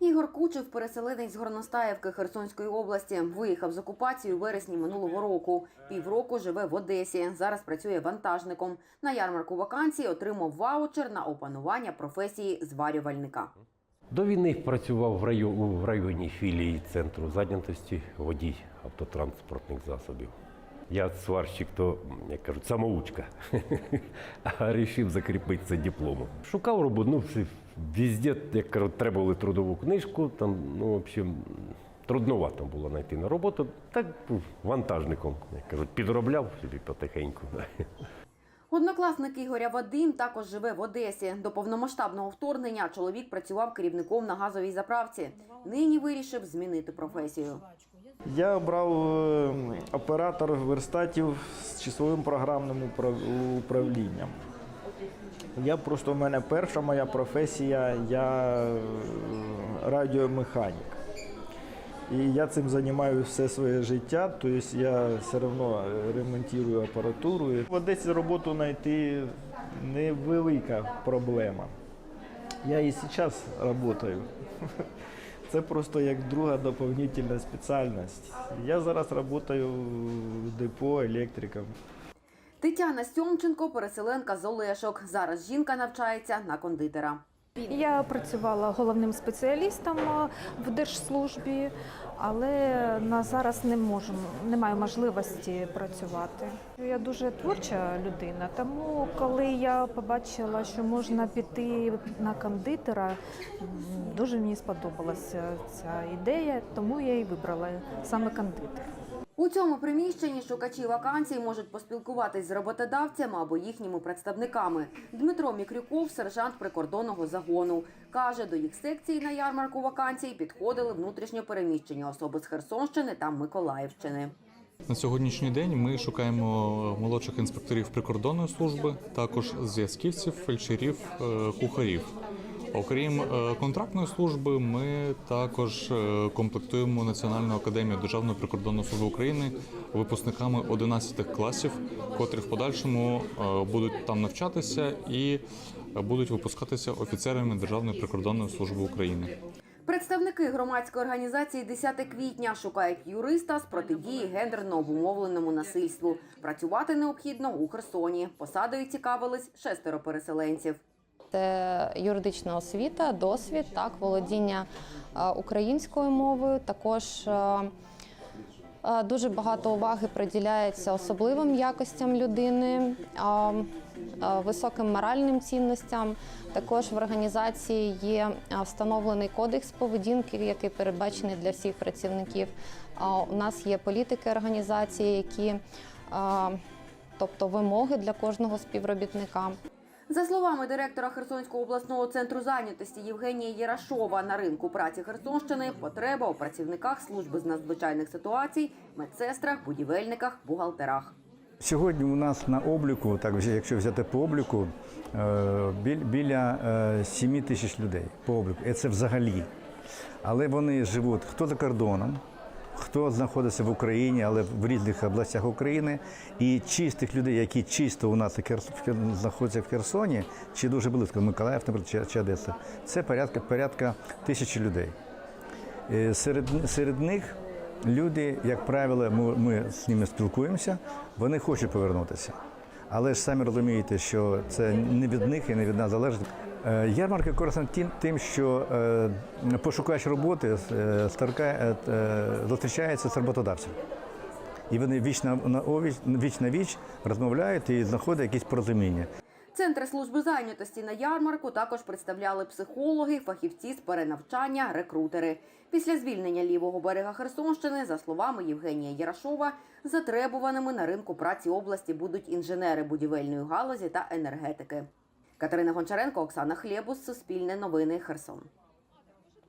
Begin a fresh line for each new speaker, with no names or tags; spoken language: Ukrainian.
Ігор Кучев, переселенець з Горностаївки Херсонської області, виїхав з окупації у вересні минулого року. Півроку живе в Одесі. Зараз працює вантажником. На ярмарку вакансій отримав ваучер на опанування професії зварювальника.
До війни працював в районі, в районній філії центру зайнятості водій автотранспортних засобів. Я сварщик, то, як кажуть, самоучка. А вирішив закріпитися дипломом. Шукав роботу, ну, везде, як кажуть, требували трудову книжку. Там, ну, в общем, трудновато було знайти на роботу. Так вантажником, як кажуть, підробляв собі потихеньку.
Однокласник Ігоря Вадим також живе в Одесі. До повномасштабного вторгнення чоловік працював керівником на газовій заправці. Нині вирішив змінити професію.
Я обрав е, оператор верстатів з числовим програмним управ- управлінням. Я просто в мене перша моя професія, я е, радіомеханік. І я цим займаюся все своє життя, тобто я все одно ремонтую апаратуру. В Одесі роботу знайти невелика проблема. Я і зараз працюю. Це просто як друга доповнительна спеціальність. Я зараз працюю в депо електриком.
Тетяна Сьомченко, переселенка з Олешок. Зараз жінка навчається на кондитера.
Я працювала головним спеціалістом е, в держслужбі, але на зараз не можу, не маю можливості працювати. Я дуже творча людина, тому коли я побачила, що можна піти на кондитера, дуже мені сподобалася ця ідея, тому я і вибрала саме кондитер.
У цьому приміщенні шукачі вакансій можуть поспілкуватись з роботодавцями або їхніми представниками. Дмитро Мікрюков, сержант прикордонного загону, каже, до їх секції на ярмарку вакансій підходили внутрішньо переміщені особи з Херсонщини та Миколаївщини.
На сьогоднішній день ми шукаємо молодших інспекторів прикордонної служби, також зв'язківців, фельдшерів, е, кухарів. Окрім е, контрактної служби, ми також е, комплектуємо Національну академію Державної прикордонної служби України випускниками 11 класів, котрі в подальшому е, будуть там навчатися і будуть випускатися офіцерами Державної прикордонної служби України.
Представники громадської організації 10 квітня шукають юриста з протидії гендерно обумовленому насильству. Працювати необхідно у Херсоні. Посадою цікавились шестеро переселенців.
Це юридична освіта, досвід, так, володіння е, українською мовою. Також е, е, дуже багато уваги приділяється особливим якостям людини, високим моральним цінностям. Також в організації є встановлений кодекс поведінки, який передбачений для всіх працівників. У нас є політики організації, які, тобто вимоги для кожного співробітника.
За словами директора Херсонського обласного центру зайнятості Євгенія Єрашова, на ринку праці Херсонщини потреба у працівниках служби з надзвичайних ситуацій, медсестрах, будівельниках, бухгалтерах.
Сьогодні у нас на обліку, так якщо взяти по обліку, е, біля 7 тисяч людей по обліку. І це взагалі. Але вони живуть хто за кордоном, хто знаходиться в Україні, але в різних областях України. І чистих людей, які чисто у нас знаходяться в Херсоні, чи дуже близько Миколаїв, наприклад, чи, чи Одеса, це порядка, порядка тисячі людей. Е, Серед, серед них люди, як правило, ми, ми з ними спілкуємося, вони хочуть повернутися. Але ж самі розумієте, що це не від них і не від нас залежить. Ярмарки Ярмарка корисна тим, що е, пошукач роботи е, е, е, зустрічається з роботодавцем. І вони віч на, віч, віч на віч розмовляють і знаходять якісь порозуміння.
Центри служби зайнятості на ярмарку також представляли психологи, фахівці з перенавчання, рекрутери. Після звільнення лівого берега Херсонщини, за словами Євгенія Ярашова, затребуваними на ринку праці області будуть інженери будівельної галузі та енергетики. Катерина Гончаренко, Оксана Хлєбус, Суспільне новини, Херсон.